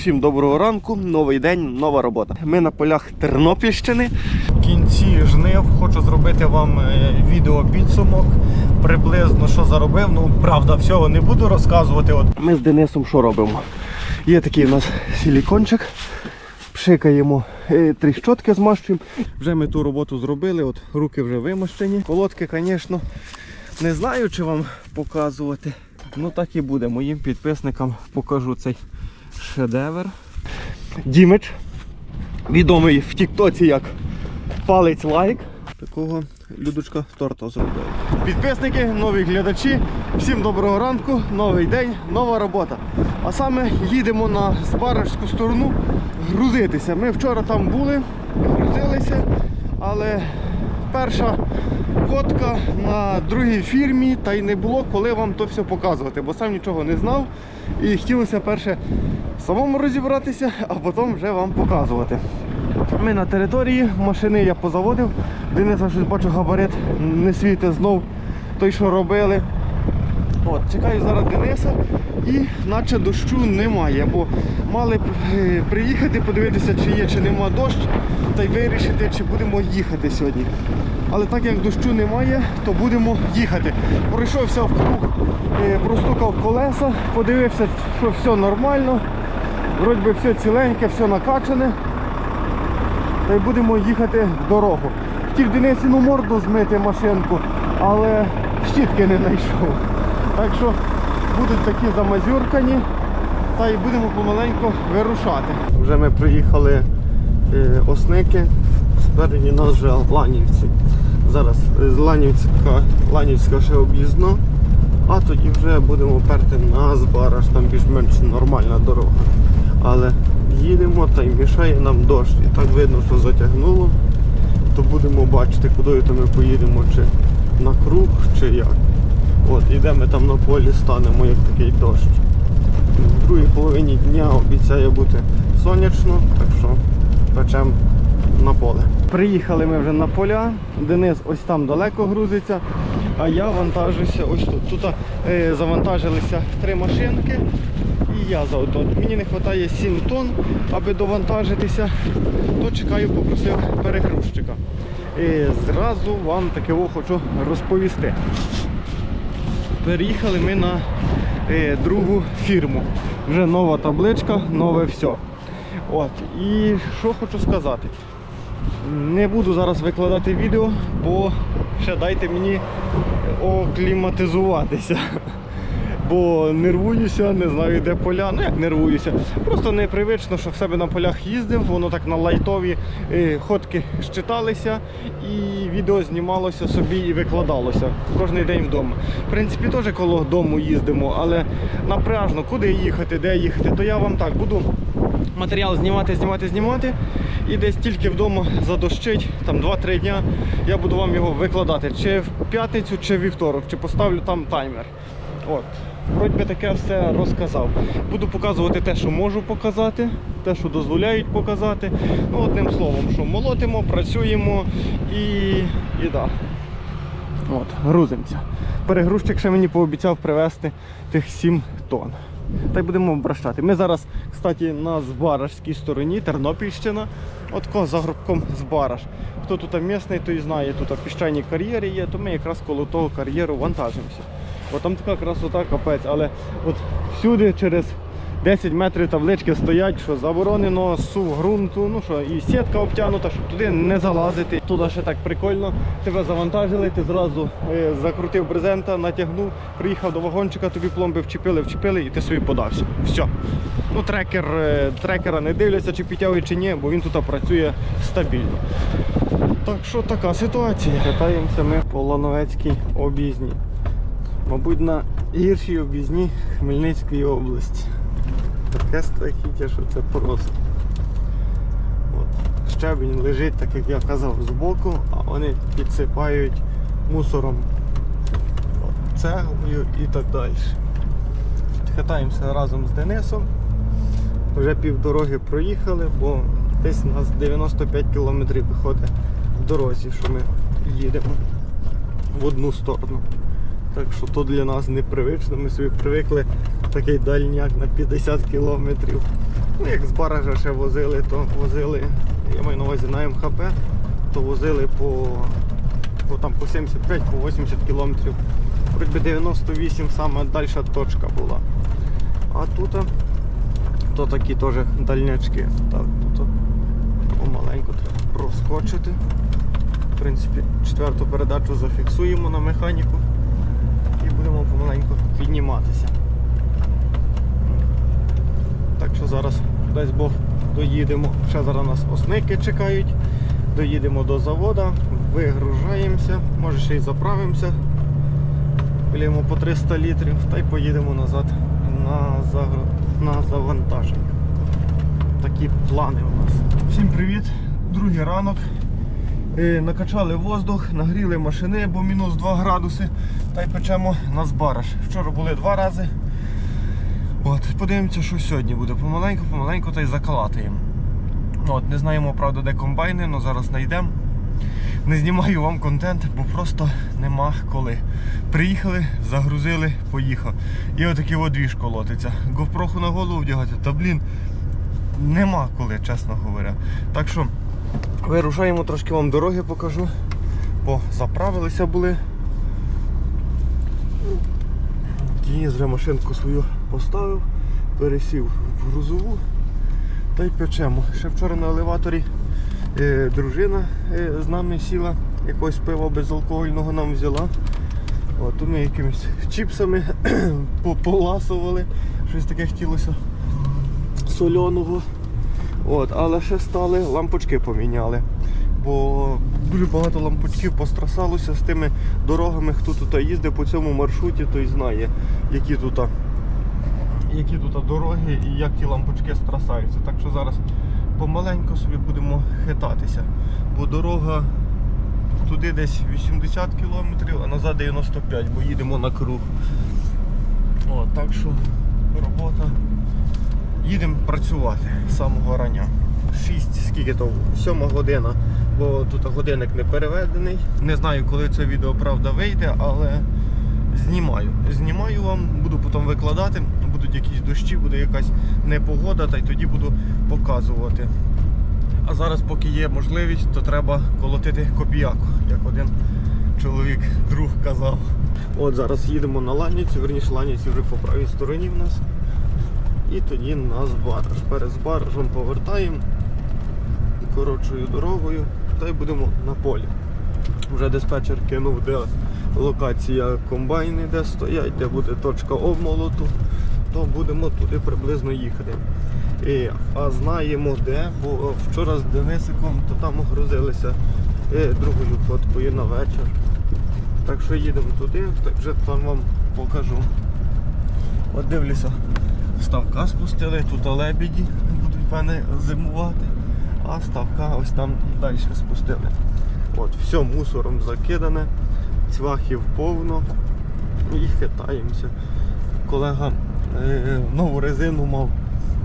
Всім доброго ранку, новий день, нова робота. Ми на полях Тернопільщини. В кінці жнив хочу зробити вам е, відео підсумок. Приблизно що заробив. Ну, правда, всього не буду розказувати. От ми з Денисом що робимо? Є такий у нас силікончик. Пшикаємо е, три щотки змащуємо. Вже ми ту роботу зробили, от руки вже вимощені. Колодки, звісно, не знаю, чи вам показувати. Ну так і буде. Моїм підписникам покажу цей шедевр. Дімич, відомий в Тіктоці як палець лайк. Такого людочка торта зробив. Підписники, нові глядачі, всім доброго ранку, новий день, нова робота. А саме їдемо на Збаражську сторону грузитися. Ми вчора там були, грузилися, але перша ходка на другій фірмі, та й не було коли вам то все показувати, бо сам нічого не знав. І хотілося перше самому розібратися, а потім вже вам показувати. Ми на території, машини я позаводив. Дениса щось бачу габарит не світить знов той, що робили. От, чекаю зараз Дениса і наче дощу немає, бо мали б, е, приїхати, подивитися, чи є, чи нема дощ, та й вирішити, чи будемо їхати сьогодні. Але так як дощу немає, то будемо їхати. Пройшовся в круг, е, простукав колеса, подивився, що все нормально. Вроді би все ціленьке, все накачане. Та й будемо їхати в дорогу. Хотів Денисіну морду змити машинку, але щітки не знайшов. Так що будуть такі замазюркані, та й будемо помаленьку вирушати. Вже ми приїхали е, осники, спереді нас вже Ланівці. Зараз з Ланівська, Ланівська ще об'їзно, а тоді вже будемо перти на Збараж, там більш-менш нормальна дорога. Але їдемо та й мішає нам дощ. І так видно, що затягнуло, то будемо бачити, куди ми поїдемо, чи на круг, чи як. От, ідемо там на полі, станемо як такий дощ. В другій половині дня обіцяє бути сонячно, так що печемо на поле. Приїхали ми вже на поля. Денис ось там далеко грузиться, а я вантажуся ось тут. Тут е, завантажилися три машинки і я заодно. Мені не вистачає 7 тонн, аби довантажитися, то чекаю, попросив перегрузчика. І зразу вам таке хочу розповісти. Переїхали ми на е, другу фірму. Вже нова табличка, нове все. От. І що хочу сказати. Не буду зараз викладати відео, бо ще дайте мені окліматизуватися. Бо нервуюся, не знаю де поля. Ну як нервуюся. Просто непривично, що в себе на полях їздив, воно так на лайтові е, ходки щиталися і відео знімалося собі і викладалося кожен день вдома. В принципі, теж коло дому їздимо, але напряжно, куди їхати, де їхати, то я вам так буду матеріал знімати, знімати, знімати. І десь тільки вдома задощить, там 2-3 дня, я буду вам його викладати. Чи в п'ятницю, чи вівторок, чи поставлю там таймер. От. Вроді би таке все розказав. Буду показувати те, що можу показати, те, що дозволяють показати. Ну, одним словом, що молотимо, працюємо і, і да. От, грузимося. Перегрузчик ще мені пообіцяв привезти тих 7 тонн. Та й будемо обращати. Ми зараз, кстати, на Збаражській стороні, Тернопільщина. От ко за гробком Збараж. Хто тут місний, той знає, тут піщані кар'єри є, то ми якраз коло того кар'єру вантажимося. Бо там така красота, капець, але от всюди через 10 метрів таблички стоять, що заборонено сув ґрунту, ну що, і сітка обтягнута, щоб туди не залазити. Туди ще так прикольно. Тебе завантажили, ти зразу е, закрутив брезента, натягнув, приїхав до вагончика, тобі пломби вчепили, вчепили і ти собі подався. Все. Ну, трекер, е, трекера не дивляться, чи підтягує, чи ні, бо він тут працює стабільно. Так що така ситуація. Катаємося ми по Лановецькій об'їзні. Мабуть, на гіршій об'їзні Хмельницької області. Таке страхіття, що це просто. От. Щебінь лежить, так як я казав, збоку, а вони підсипають мусором От, цеглою і так далі. Катаємося разом з Денисом. Вже півдороги проїхали, бо десь у нас 95 кілометрів виходить в дорозі, що ми їдемо в одну сторону. Так що то для нас непривично, ми собі привикли такий дальняк на 50 кілометрів Ну, як з баража ще возили, то возили, я маю на увазі на МХП, то возили по, по, там, по 75 по 80 кілометрів. Вроді 98 саме дальша точка була. А тут то такі теж дальнячки. Так, тут помаленьку треба проскочити. В принципі, четверту передачу зафіксуємо на механіку помаленьку підніматися. Так що зараз, дасть Бог, доїдемо. Ще зараз нас осники чекають. Доїдемо до заводу, вигружаємося, може ще й заправимося. Вліємо по 300 літрів та й поїдемо назад на, загр... на завантаження. Такі плани у нас. Всім привіт! Другий ранок. Е, Накачали воздух, нагріли машини, бо мінус 2 градуси, та й печемо на збараж. Вчора були два рази. От, подивимося, що сьогодні буде. Помаленьку, помаленьку та й закалатаємо. От, не знаємо, правда, де комбайни, але зараз знайдемо. Не знімаю вам контент, бо просто нема коли. Приїхали, загрузили, поїхав. І отакий от двіж колотиться. Говпроху на голову вдягати, та блін, нема коли, чесно говоря. Так що вирушаємо, трошки вам дороги покажу. Бо заправилися були. Денис вже машинку свою поставив, пересів в грузову та й печемо. Ще вчора на елеваторі е, дружина е, з нами сіла, якогось пива безалкогольного нам взяла. От, ми якимись чіпсами по- поласували, щось таке хотілося сольоного. От, але ще стали, лампочки поміняли. Бо дуже багато лампочків пострасалося з тими дорогами, хто тут їздив по цьому маршруті, той знає, які тут, які дороги і як ті лампочки страсаються. Так що зараз помаленьку собі будемо хитатися. Бо дорога туди десь 80 кілометрів, а назад 95, бо їдемо на круг. От, так що робота. Їдемо працювати з самого рання. 6, скільки то, 7 година, бо тут годинник не переведений. Не знаю, коли це відео правда вийде, але знімаю. Знімаю вам, буду потім викладати, будуть якісь дощі, буде якась непогода, та й тоді буду показувати. А зараз, поки є можливість, то треба колотити копіяку, як один чоловік, друг казав. От зараз їдемо на Ланіцю, верніше Ланіці вже по правій стороні в нас. І тоді на збараж. Перед збаражем повертаємо коротшою дорогою та й будемо на полі. Вже диспетчер кинув, де локація комбайни, де стоять, де буде точка обмолоту, то будемо туди приблизно їхати. І, а знаємо де, бо вчора з Денисиком то там грузилися е, другою ходкою на вечір. Так що їдемо туди, так вже там вам покажу. От дивлюся, ставка спустили, тут лебіді будуть певне зимувати, а ставка ось там далі спустили. От, все мусором закидане, цвахів повно і хитаємося. Колега е, нову резину мав.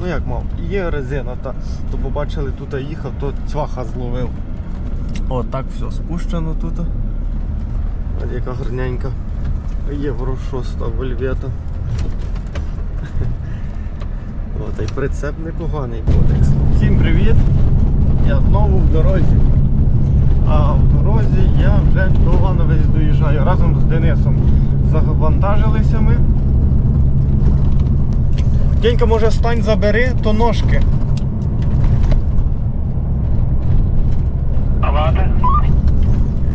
Ну як мав, є резина, та, то побачили, тут їхав, то цваха зловив. От так все спущено тут. Ось яка гарненька. Євро 6 вольвета. О, та й прицеп непоганий кодекс. Всім привіт! Я знову в дорозі. А в дорозі я вже до Лановець доїжджаю разом з Денисом. Завантажилися ми. Денька, може стань забери, то ножки.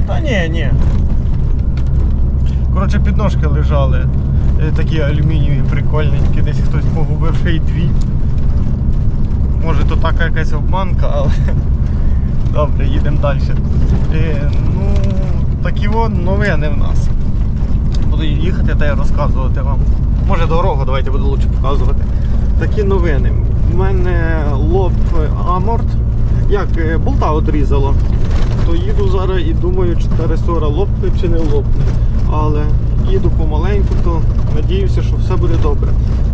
Та ні, ні. Коротше, підножки лежали. Е, Такі алюмінієві прикольненькі, десь хтось погубив й дві. Може то така якась обманка, але добре, їдемо далі. Е, ну, такі от новини в нас. Буду їхати та й розказувати вам. Може дорогу, давайте буду лучше показувати. Такі новини. У мене лоб аморт. Як е, болта одрізало, то їду зараз і думаю, чи та ресора лопне чи не лопне. Але їду помаленьку, то надіюся, що все буде добре.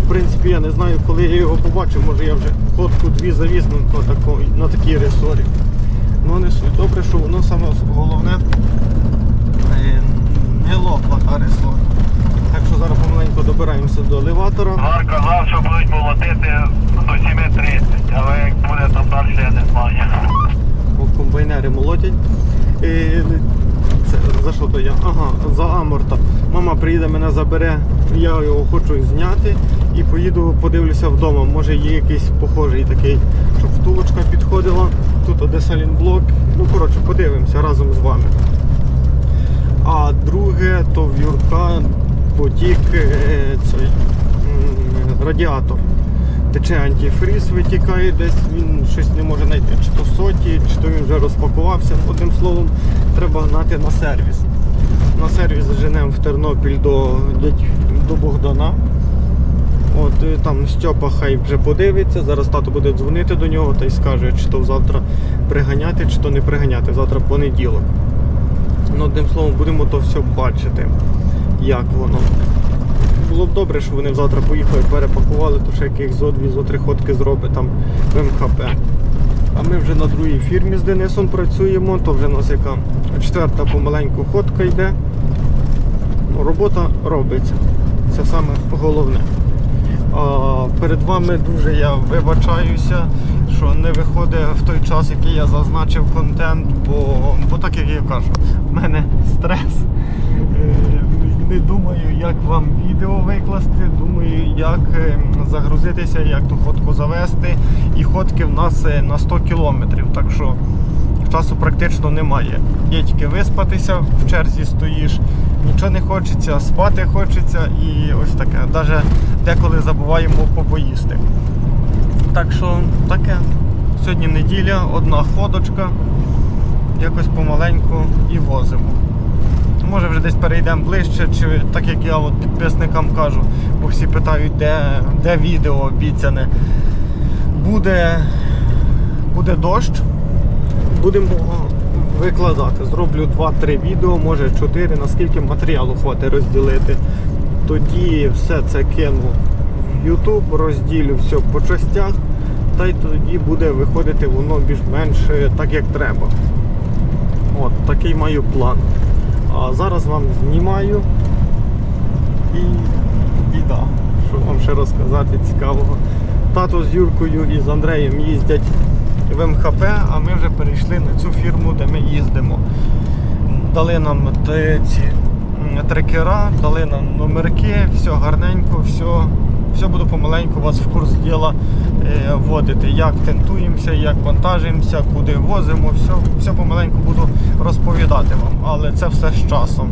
В принципі, я не знаю, коли я його побачу, може я вже ходку дві завіз на, на такій ресорі. Ну не суть. Добре, що воно саме головне е, не лопла та ресор. Так що зараз помаленьку добираємося до елеватора. Гар казав, що будуть молотити до 7.30, але як буде там далі, я не знаю. Комбайнери молотять. Е, Е, Це, за що то я? Ага, за аморта. Мама приїде, мене забере, я його хочу зняти і поїду, подивлюся вдома. Може є якийсь похожий такий, щоб втулочка підходила. Тут одесалін блок. Ну, коротше, подивимося разом з вами. А друге, то в Юрка потік е, цей радіатор. Тече антифріз, витікає десь, він щось не може знайти, чи то соті, чи то він вже розпакувався. Одним словом, треба гнати на сервіс. На сервіс женемо в Тернопіль до, до Богдана. От там Стьопа хай вже подивиться. Зараз тато буде дзвонити до нього та й скаже, чи то завтра приганяти, чи то не приганяти. Завтра понеділок. Ну, одним словом, будемо то все бачити, як воно. Було б добре, що вони завтра поїхали, перепакували, то ще яких зо дві зо три ходки зробить там в МХП. А ми вже на другій фірмі з Денисом працюємо, то вже у нас яка четверта помаленьку ходка йде. Ну, робота робиться. Це саме головне. А, перед вами дуже я вибачаюся, що не виходить в той час, який я зазначив контент, бо, бо так як я кажу, в мене стрес. Не думаю, як вам відео викласти, думаю, як е, загрузитися, як ту ходку завести. І ходки в нас е, на 100 кілометрів, так що часу практично немає. Є тільки виспатися, в черзі стоїш, нічого не хочеться, спати хочеться і ось таке. Навіть деколи забуваємо попоїсти. Так що таке. Сьогодні неділя, одна ходочка, якось помаленьку і возимо. Може вже десь перейдемо ближче, чи так як я от підписникам кажу, бо всі питають, де, де відео обіцяне. Буде, буде дощ, будемо викладати. Зроблю 2-3 відео, може 4, наскільки матеріалу хватить розділити. Тоді все це кину в YouTube, розділю все по частях, та й тоді буде виходити воно більш-менш е, так, як треба. От, такий маю план. А зараз вам знімаю і, і да, що вам ще розказати цікавого. Тато з Юркою і з Андреєм їздять в МХП, а ми вже перейшли на цю фірму, де ми їздимо. Дали нам ці трекера, дали нам номерки, все гарненько, все, все буду помаленьку вас в курс діла е, вводити. Як тентуємося, як вантажуємося, куди возимо, все, все помаленьку буду розповідати вам. Але це все з часом.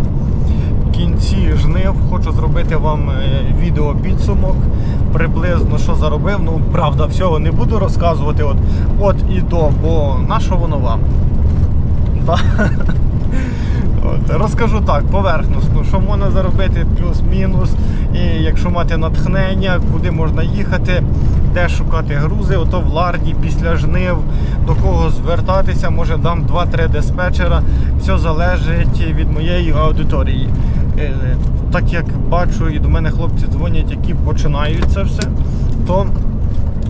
В кінці жнив хочу зробити вам е, відео підсумок. Приблизно що заробив. Ну, правда, всього не буду розказувати от, от і до, бо на що воно вам? От, розкажу так, поверхносно, що можна заробити плюс-мінус, і якщо мати натхнення, куди можна їхати, де шукати грузи, ото в ларді після жнив, до кого звертатися, може дам 2-3 диспетчера. Все залежить від моєї аудиторії. Е, Так як бачу, і до мене хлопці дзвонять, які починають це все, то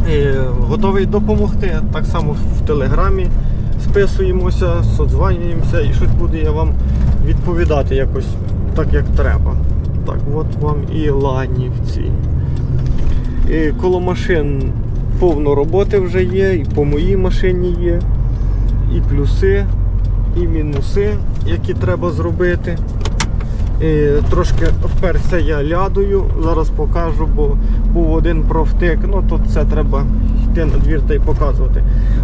е, готовий допомогти. Так само в телеграмі списуємося, созванюємося і щось буду я вам відповідати якось так, як треба. Так, от вам і ланівці. І коло машин повно роботи вже є, і по моїй машині є, і плюси, і мінуси, які треба зробити. І трошки вперся я лядою, зараз покажу, бо був один провтик, ну тут це треба йти на двір та й показувати.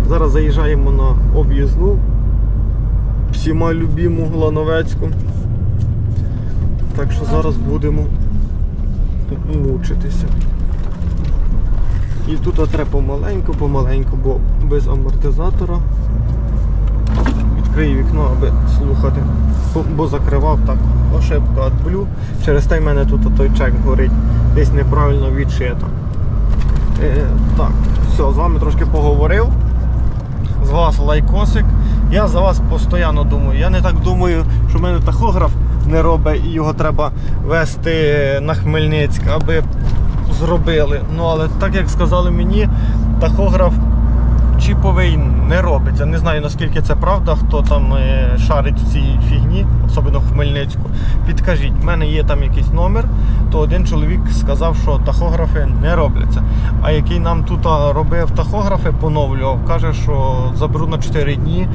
Зараз заїжджаємо на об'їзну всіма любіму Глановецьку. Так що зараз будемо мучитися. І тут треба помаленьку, помаленьку, бо без амортизатора. Відкрию вікно, аби слухати. Бо- закривав так ошибка адблю. Через те в мене тут той чек горить. Десь неправильно відшито. Е, так, все, з вами трошки поговорив. З вас лайкосик. Я за вас постійно думаю. Я не так думаю, що в мене тахограф не робить і його треба вести на Хмельницьк, аби зробили. Ну але так як сказали мені, тахограф чіповий не робиться. Не знаю наскільки це правда, хто там е, шарить в цій фігні, особливо в Хмельницьку. Підкажіть, в мене є там якийсь номер, то один чоловік сказав, що тахографи не робляться. А який нам тут робив тахографи, поновлював, каже, що заберу на 4 дні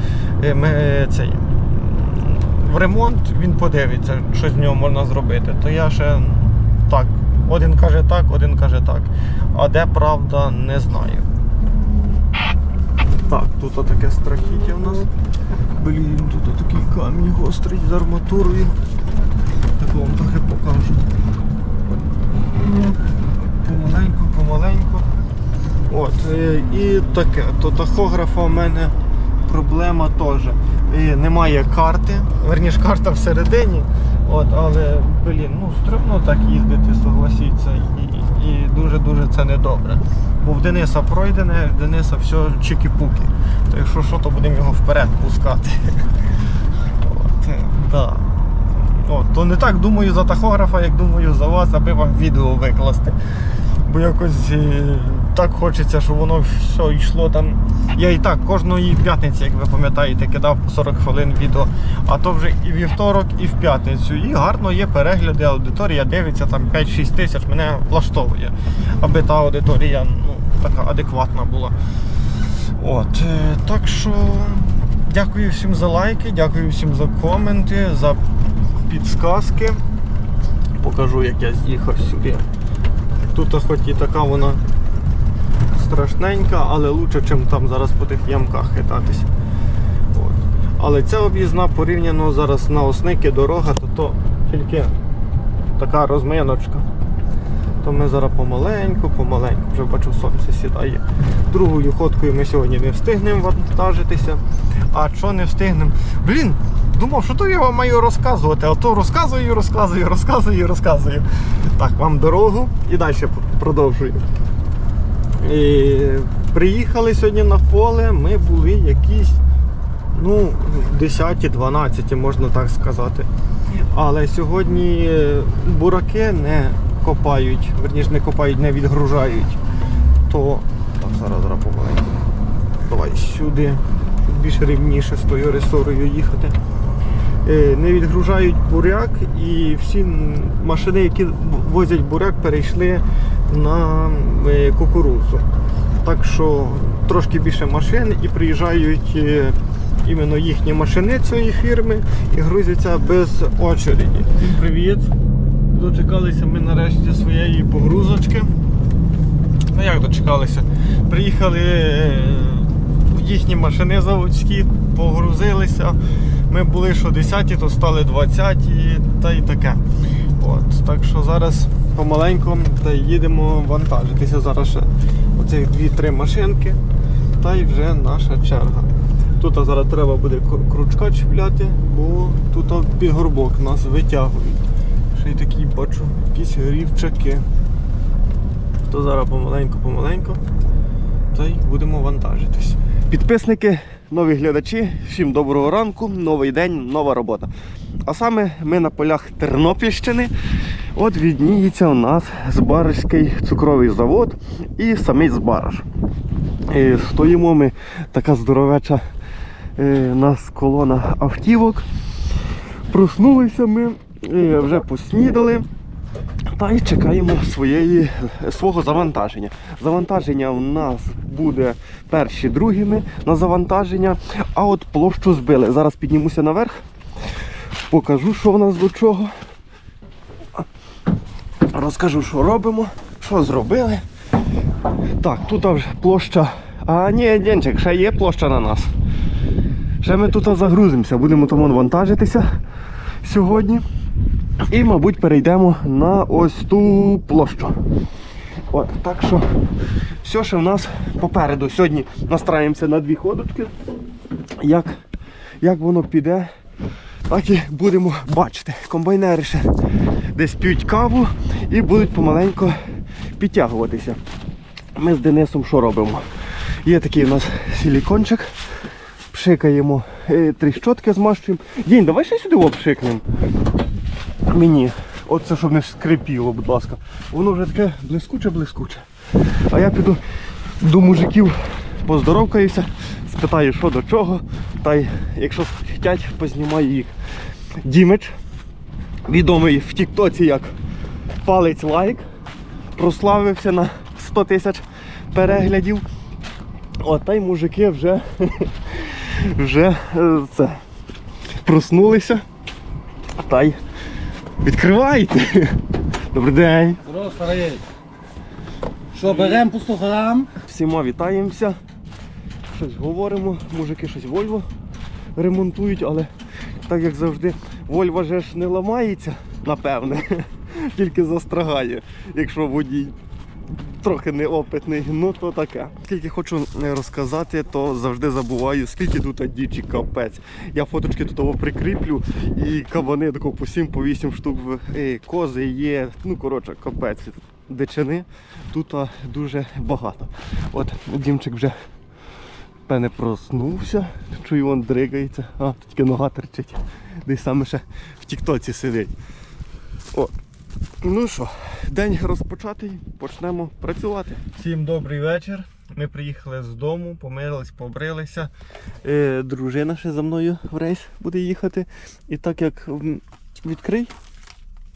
е, ми, е, цей. В ремонт він подивиться, що з нього можна зробити. То я ще так. Один каже так, один каже так. А де правда, не знаю. Так, тут таке страхіття в нас. Блін, тут такий камінь гострий з арматурою. Так вам трохи покажу. Помаленьку, помаленьку. От, е, і таке. То тахографа в мене проблема теж. Е, Немає карти. Верніше карта всередині. От, але, блін, ну стрімно так їздити, согласіться. І, і дуже-дуже це недобре. Бо в Дениса пройдене, в Дениса все чики-пуки. То якщо що, то будемо його вперед пускати. От, е, да. От, то не так думаю за тахографа, як думаю за вас, аби вам відео викласти. Бо якось е, так хочеться, щоб воно все йшло там. Я і так кожної п'ятниці, як ви пам'ятаєте, кидав по 40 хвилин відео. А то вже і вівторок, і в п'ятницю. І гарно є перегляди, аудиторія дивиться там 5-6 тисяч, мене влаштовує, аби та аудиторія ну, така адекватна була. От, е, так що дякую всім за лайки, дякую всім за коменти, за підсказки. Покажу, як я з'їхав сюди. Тут хоч і така вона страшненька, але лучше, ніж там зараз по тих ямках хитатись. От. Але ця об'їзна порівняно зараз на осники дорога, то, то тільки така розминочка. То ми зараз помаленьку, помаленьку, вже бачу, сонце сідає. Другою ходкою ми сьогодні не встигнемо вантажитися. А що не встигнемо? Блін, думав, що то я вам маю розказувати, а то розказую, розказую, розказую, розказую. Так, вам дорогу і далі продовжую. І приїхали сьогодні на поле, ми були якісь ну, 10-12, можна так сказати. Але сьогодні бураки не копають, верніше не копають, не відгружають. То так, зараз зараз помаленьку. Давай сюди, щоб більш рівніше з тою ресорою їхати. Е, Не відгружають буряк і всі машини, які возять буряк, перейшли на е, кукурудзу. Так що трошки більше машин і приїжджають е, іменно їхні машини цієї фірми і грузяться без очереді. Привіт! Дочекалися ми нарешті своєї погрузочки. Ну як дочекалися? Приїхали е, їхні машини заводські, погрузилися. Ми були що 10, то стали 20 та й таке. От, так що зараз помаленьку та їдемо вантажитися. Зараз ще оцих 2-3 машинки, та й вже наша черга. Тут зараз треба буде крючка чіпляти, бо тут під горбок нас витягують. Ще такі бачу, якісь рівчаки. То зараз помаленьку-помаленьку та й будемо вантажитись. Підписники, нові глядачі, всім доброго ранку, новий день, нова робота. А саме ми на полях Тернопільщини. От відніється у нас Збаражський цукровий завод і самий Збараж. Е, Стоїмо ми така здоровеча е, у нас колона автівок. Проснулися ми, е, вже поснідали. Та й чекаємо своєї, свого завантаження. Завантаження у нас буде перші другими на завантаження, а от площу збили. Зараз піднімуся наверх, покажу, що в нас до чого. Розкажу, що робимо, що зробили. Так, тут вже площа. А ні, Денчик, ще є площа на нас. Ще ми тут загрузимося, будемо там вантажитися сьогодні. І, мабуть, перейдемо на ось ту площу. От, так що все ще в нас попереду. Сьогодні настраємося на дві ходочки. Як, як воно піде, так і будемо бачити. Комбайнери ще десь п'ють каву і будуть помаленько підтягуватися. Ми з Денисом що робимо? Є такий у нас силікончик. Пшикаємо е, три щотки змащуємо. Дінь, давай ще сюди обшикнемо мені. Оце щоб не скрипіло, будь ласка. Воно вже таке блискуче-блискуче. А я піду до мужиків поздоровкаюся, спитаю, що до чого. Та й якщо хочуть, познімаю їх. Дімич, відомий в Тіктоці як палець лайк, прославився на 100 тисяч переглядів. О, та й мужики вже, вже е, це, проснулися. Та й відкривайте. Добрий день. Здорово, старий. Що, беремо по 100 грам? Всіма вітаємося. Щось говоримо, мужики щось Вольво ремонтують, але так як завжди, Вольво же ж не ламається, напевне, тільки застрагає, якщо водій трохи неопитний, ну то таке. Скільки хочу е, розказати, то завжди забуваю, скільки тут дічі капець. Я фоточки тут прикріплю і кабани тако по 7-8 штук е, кози є. Ну коротше, капець. Дичини тут дуже багато. От Дімчик вже певне проснувся, чую, він дригається, а тільки нога терчить. Десь саме ще в Тіктоці сидить. О. Ну що, день розпочатий, почнемо працювати. Всім добрий вечір. Ми приїхали з дому, помирились, побрилися. Е, дружина ще за мною в рейс буде їхати. І так як відкрий,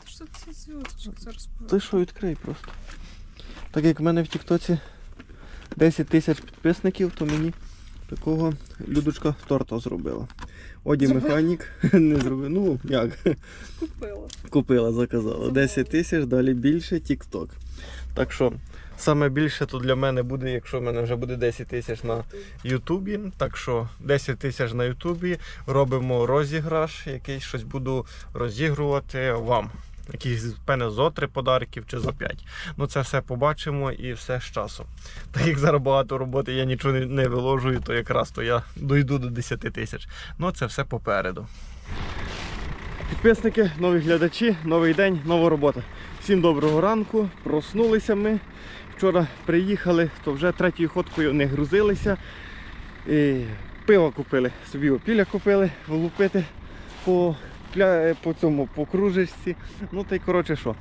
Що це зараз? ти що відкрий просто. Так як в мене в Тіктоці 10 тисяч підписників, то мені такого людочка торта зробила. Оді механік не зробив. Ну як? Купила. Купила, заказала. 10 тисяч, далі більше TikTok. Так що саме більше тут для мене буде, якщо в мене вже буде 10 тисяч на Ютубі. Так що 10 тисяч на Ютубі робимо розіграш, якийсь щось буду розігрувати вам. Якісь певне зо три подарків чи за 5. Ну це все побачимо і все з часом. Так як зараз багато роботи, я нічого не виложую, то якраз то я дойду до 10 тисяч. Ну це все попереду. Підписники, нові глядачі, новий день, нова робота. Всім доброго ранку. Проснулися ми. Вчора приїхали, то вже третьою ходкою не грузилися. І пиво купили, собі опіля купили, влупити по, кля- по цьому по кружечці. Ну та й коротше що.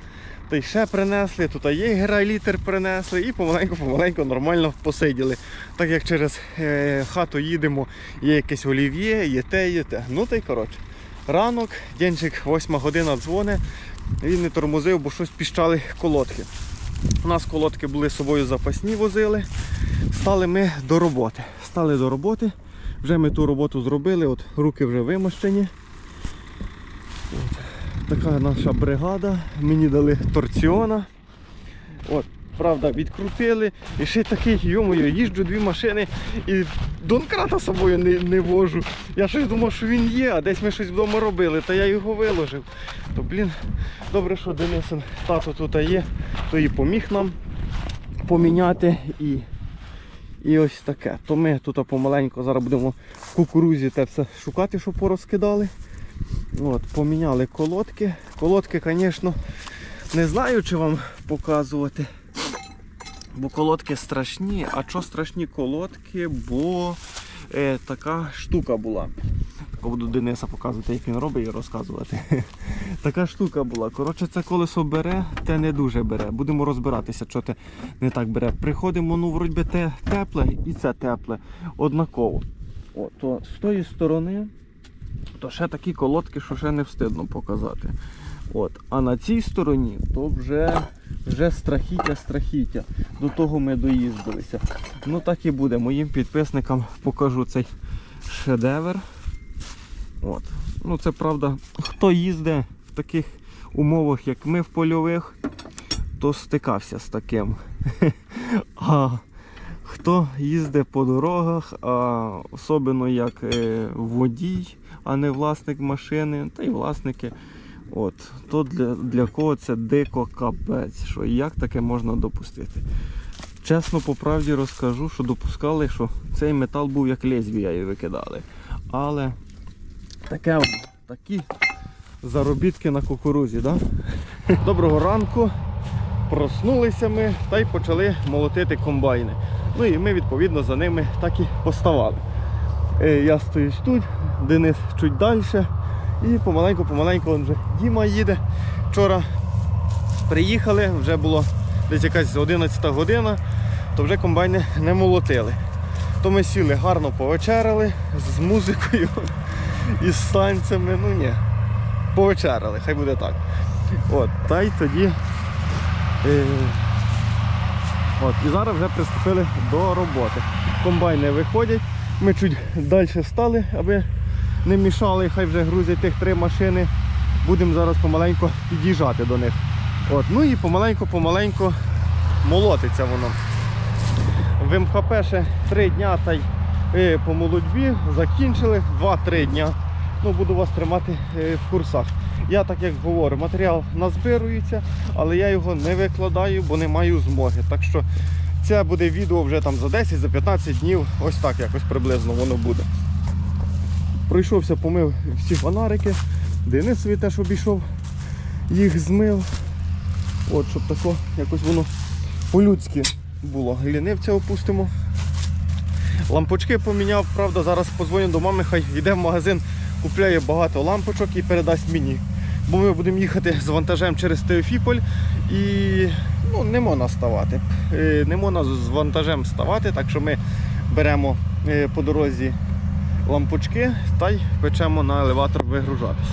Та й ще принесли, тут є герайлітер принесли і помаленьку-помаленьку нормально посиділи. Так як через е, хату їдемо, є якесь олів'є, є те, є те. Ну та й коротше. Ранок, денчик, 8 година дзвони. Він не тормозив, бо щось піщали колодки. У нас колодки були з собою запасні, возили. Стали ми до роботи. Стали до роботи. Вже ми ту роботу зробили, от руки вже вимощені. Така наша бригада. Мені дали торціона. От, правда, відкрутили. І ще такий, йомою, їжджу дві машини і донкрата з собою не, не вожу. Я щось думав, що він є, а десь ми щось вдома робили, та я його виложив. То, блін, добре, що Денисин тато тут є, то і поміг нам поміняти і, і ось таке. То ми тут помаленьку зараз будемо в кукурузі те все шукати, щоб порозкидали. От, поміняли колодки. Колодки, звісно, не знаю, чи вам показувати. Бо колодки страшні. А що страшні колодки? Бо е, така штука була. Так буду Дениса показувати, як він робить і розказувати. така штука була. Коротше, це колесо бере, те не дуже бере. Будемо розбиратися, що те не так бере. Приходимо, ну, вроді те тепле і це тепле. Однаково. О, то з тої сторони, то ще такі колодки, що ще не встидно показати. От. А на цій стороні то вже, вже страхіття, страхіття. До того ми доїздилися. Ну так і буде. Моїм підписникам покажу цей шедевр. От. Ну це правда, хто їздить в таких умовах, як ми в польових, то стикався з таким. А хто їздить по дорогах, а особливо як е, водій, а не власник машини, та й власники. От, то для, для кого це дико капець, що як таке можна допустити. Чесно, по правді розкажу, що допускали, що цей метал був як лезвія і викидали. Але таке, такі заробітки на кукурузі. Да? Доброго ранку. Проснулися ми та й почали молотити комбайни. Ну і ми відповідно за ними так і поставали. Е, Я стою тут, Денис чуть далі. І помаленьку-помаленьку вже Діма їде. Вчора приїхали, вже було десь якась 11 година, то вже комбайни не молотили. то ми сіли гарно повечеряли з музикою і з танцями. Ну ні, повечеряли, хай буде так. От, та й тоді. Е, от, і зараз вже приступили до роботи. Комбайни виходять. Ми чуть далі стали, аби не мішали, хай вже грузять тих три машини. Будемо зараз помаленьку під'їжджати до них. От, ну і помаленьку-помаленьку молотиться воно. В МХП ще 3 дня та й е, по молодьбі закінчили 2-3 дня. Ну, буду вас тримати е, в курсах. Я так як говорю, матеріал назбирується, але я його не викладаю, бо не маю змоги. Так що це буде відео вже там за 10-15 днів. Ось так якось приблизно воно буде. Пройшовся, помив всі фонарики. Денисові теж обійшов, їх змив. От, щоб тако якось воно по-людськи було. Лінивця опустимо. Лампочки поміняв, правда, зараз позвоню до мами, хай йде в магазин, купляє багато лампочок і передасть мені. Бо ми будемо їхати з вантажем через Теофіполь і ну, не можна ставати. Е, Не можна з вантажем ставати, так що ми беремо е, по дорозі лампочки та й печемо на елеватор вигружатись.